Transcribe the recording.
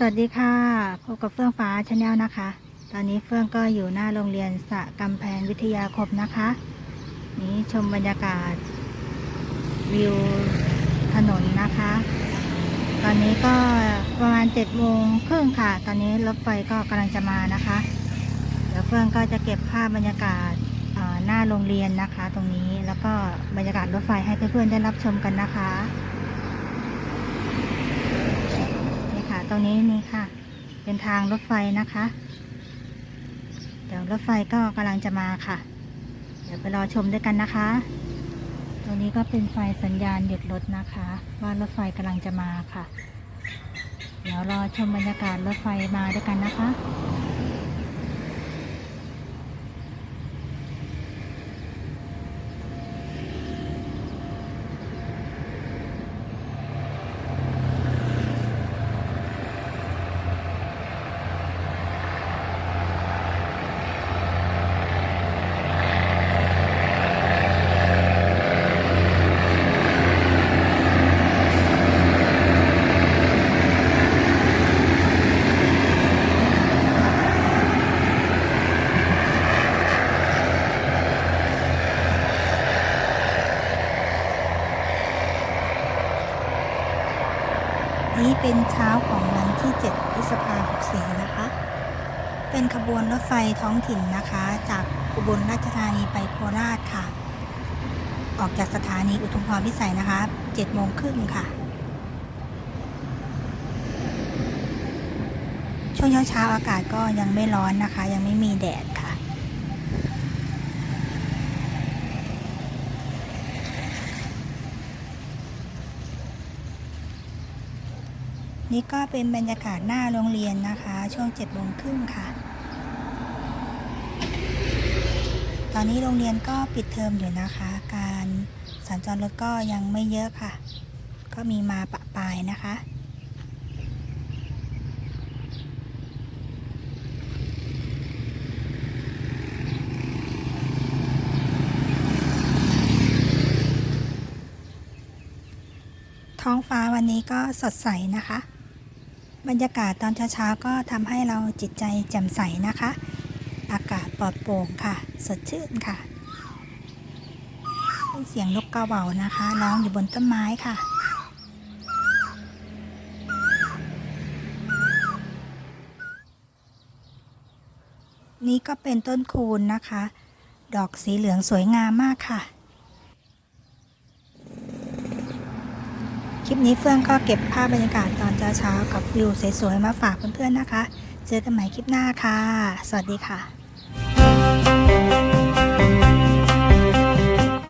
สวัสดีค่ะ พบกับเฟื่องฟ้าชาแนลนะคะ ตอนนี้เฟื่องก็อยู่หน้าโรงเรียนสะกำแพงวิทยาคมนะคะ นี้ชมบรรยากาศ วิวถนนนะคะ ตอนนี้ก็ประมาณ7จ็ดโมงครึ่งค่ะ ตอนนี้รถไฟก็กำลังจะมานะคะ เดี๋ยวเฟื่องก็จะเก็บภาพบรรยากาศหน้าโรงเรียนนะคะ ตรงนี้แล้วก็บรรยากาศรถไฟให้เพื่อนๆได้รับชมกันนะคะ นี่ค่ะ ตรงนี้นี่ค่ะ เป็นทางรถไฟนะคะ เดี๋ยวรถไฟก็กำลังจะมาค่ะ เดี๋ยวไปรอชมด้วยกันนะคะ ตรงนี้ก็เป็นไฟสัญญาณหยุดรถนะคะ ว่ารถไฟกำลังจะมาค่ะ เดี๋ยวรอชมบรรยากาศรถไฟมาด้วยกันนะคะ นี่เป็นเช้าของวันที่ 7 พฤษภาคม64นะคะ เป็นขบวนรถไฟท้องถิ่นนะคะ จากอุบลราชธานีไปโคราชค่ะ ออกจากสถานีอุทุมพรพิสัยนะคะ7โมงครึ่งค่ะ ช่วงเช้าๆอากาศก็ยังไม่ร้อนนะคะ ยังไม่มีแดดค่ะ นี่ก็เป็นบรรยากาศหน้าโรงเรียนนะคะ ช่วง7จ็ดโมงครึ่งค่ะ ตอนนี้โรงเรียนก็ปิดเทอมอยู่นะคะ การสัญจรรถก็ยังไม่เยอะค่ะ ก็มีมาปะปายนะคะท้องฟ้าวันนี้ก็สดใสนะคะ บรรยากาศตอนเช้าๆก็ทำให้เราจิตใจแจ่มใสนะคะ อากาศปลอดโปร่งค่ะ สดชื่นค่ะเป็นเสียงนกกระเหว่านะคะร้องอยู่บนต้นไม้ค่ะนี่ก็เป็นต้นคูณนะคะ ดอกสีเหลืองสวยงามมากค่ะ คลิปนี้เฟื่องก็เก็บภาพบรรยากาศตอนเช้าๆกับวิวสวยๆมาฝากเพื่อนๆนะคะ เจอกันใหม่คลิปหน้าค่ะ สวัสดีค่ะ